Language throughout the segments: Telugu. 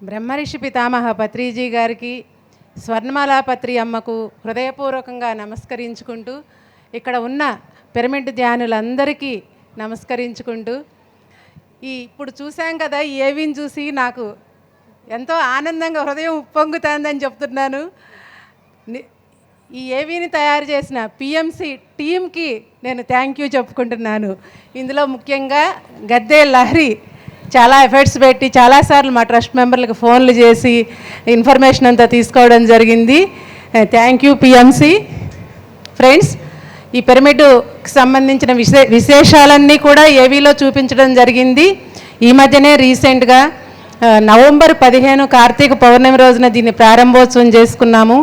బ్రహ్మరిషి పితామహ పత్రిజీ గారికి స్వర్ణమాల పత్రి అమ్మకు హృదయపూర్వకంగా నమస్కరించుకుంటూ ఇక్కడ ఉన్న పిరమిడ్ ధ్యానులందరికీ నమస్కరించుకుంటూ ఈ ఇప్పుడు చూసాం కదా ఈ ఏవిని చూసి నాకు ఎంతో ఆనందంగా హృదయం ఉప్పొంగుతుందని చెప్తున్నాను. ఈ ఏవీని తయారు చేసిన పిఎంసి టీంకి నేను థ్యాంక్ యూ చెప్పుకుంటున్నాను. ఇందులో ముఖ్యంగా గద్దే లహరి చాలా ఎఫర్ట్స్ పెట్టి చాలాసార్లు మా ట్రస్ట్ మెంబర్లకు ఫోన్లు చేసి ఇన్ఫర్మేషన్ అంతా తీసుకోవడం జరిగింది. థ్యాంక్ యూ పిఎంసి ఫ్రెండ్స్ ఈ పిరమిడ్కి సంబంధించిన విశే విశేషాలన్నీ కూడా ఏవీలో చూపించడం జరిగింది. ఈ మధ్యనే రీసెంట్గా eh, నవంబర్ పదిహేను కార్తీక పౌర్ణమి రోజున దీన్ని ప్రారంభోత్సవం చేసుకున్నాము.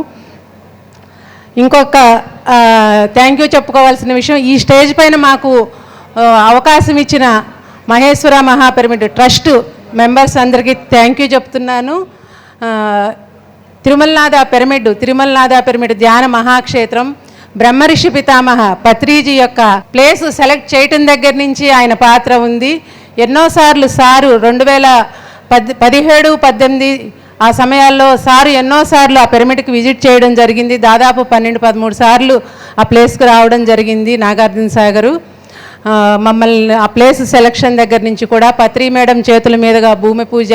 ఇంకొక eh, థ్యాంక్ యూ చెప్పుకోవాల్సిన విషయం ఈ స్టేజ్ పైన మాకు eh, అవకాశం ఇచ్చిన మహేశ్వర మహాపిరమిడ్ ట్రస్ట్ మెంబర్స్ అందరికీ థ్యాంక్ యూ చెప్తున్నాను. తిరుమలనాథ పిరమిడ్ తిరుమలనాథ పిరమిడ్ ధ్యాన మహాక్షేత్రం బ్రహ్మరిషి పితామహ పత్రిజీ యొక్క ప్లేస్ సెలెక్ట్ చేయటం దగ్గర నుంచి ఆయన పాత్ర ఉంది. ఎన్నోసార్లు సారు రెండు వేల పద్ పదిహేడు పద్దెనిమిది ఆ సమయాల్లో సారు ఎన్నోసార్లు ఆ పిరమిడ్కి విజిట్ చేయడం జరిగింది. దాదాపు పన్నెండు పదమూడు సార్లు ఆ ప్లేస్కి రావడం జరిగింది నాగార్జున సాగరు మమ్మల్ని ఆ ప్లేస్ సెలక్షన్ దగ్గర నుంచి కూడా పత్రి మేడం చేతుల మీదుగా భూమి పూజ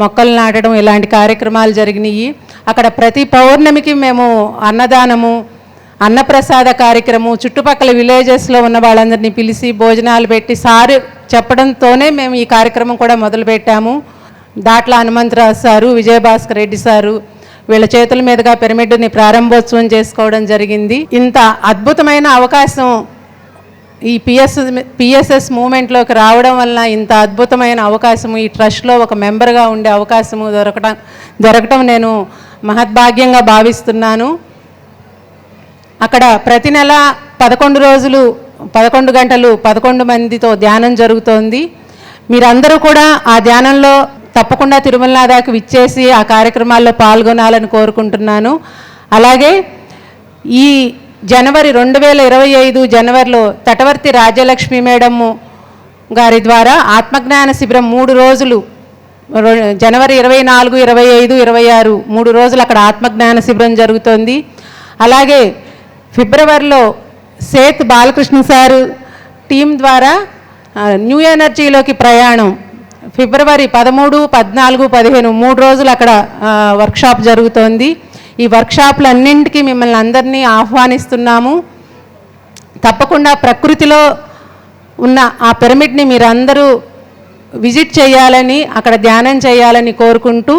మొక్కలు నాటడం ఇలాంటి కార్యక్రమాలు జరిగినాయి. అక్కడ ప్రతి పౌర్ణమికి మేము అన్నదానము అన్నప్రసాద కార్యక్రమం చుట్టుపక్కల విలేజెస్లో ఉన్న వాళ్ళందరినీ పిలిచి భోజనాలు పెట్టి సారు చెప్పడంతోనే మేము ఈ కార్యక్రమం కూడా మొదలుపెట్టాము. దాట్ల హనుమంతరాజు సారు విజయభాస్కర్ రెడ్డి సారు వీళ్ళ చేతుల మీదుగా పిరమిడ్ని ప్రారంభోత్సవం చేసుకోవడం జరిగింది. ఇంత అద్భుతమైన అవకాశం ఈ పిఎస్ పిఎస్ఎస్ మూమెంట్లోకి రావడం వలన ఇంత అద్భుతమైన అవకాశము ఈ ట్రస్ట్లో ఒక మెంబర్గా ఉండే అవకాశము దొరకడం దొరకటం నేను మహద్భాగ్యంగా భావిస్తున్నాను. అక్కడ ప్రతి నెల పదకొండు రోజులు పదకొండు గంటలు పదకొండు మందితో ధ్యానం జరుగుతోంది. మీరందరూ కూడా ఆ ధ్యానంలో తప్పకుండా తిరుమలనాథాకి విచ్చేసి ఆ కార్యక్రమాల్లో పాల్గొనాలని కోరుకుంటున్నాను. అలాగే ఈ జనవరి రెండు వేల ఇరవై ఐదు జనవరిలో తటవర్తి రాజ్యలక్ష్మి మేడము గారి ద్వారా ఆత్మజ్ఞాన శిబిరం మూడు రోజులు జనవరి ఇరవై నాలుగు ఇరవై ఐదు ఇరవై ఆరు మూడు రోజులు అక్కడ ఆత్మజ్ఞాన శిబిరం జరుగుతోంది. అలాగే ఫిబ్రవరిలో సేత్ బాలకృష్ణ సారు టీం ద్వారా న్యూ ఎనర్జీలోకి ప్రయాణం. ఫిబ్రవరి పదమూడు పద్నాలుగు పదిహేను మూడు రోజులు అక్కడ వర్క్షాప్ జరుగుతోంది. ఈ వర్క్షాప్లన్నింటికీ మిమ్మల్ని అందరినీ ఆహ్వానిస్తున్నాము. తప్పకుండా ప్రకృతిలో ఉన్న ఆ పిరమిడ్ని మీరందరూ విజిట్ చేయాలని అక్కడ ధ్యానం చేయాలని కోరుకుంటూ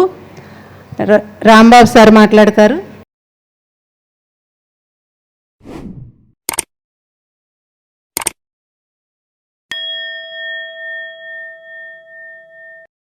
రాంబాబు సార్ మాట్లాడతారు.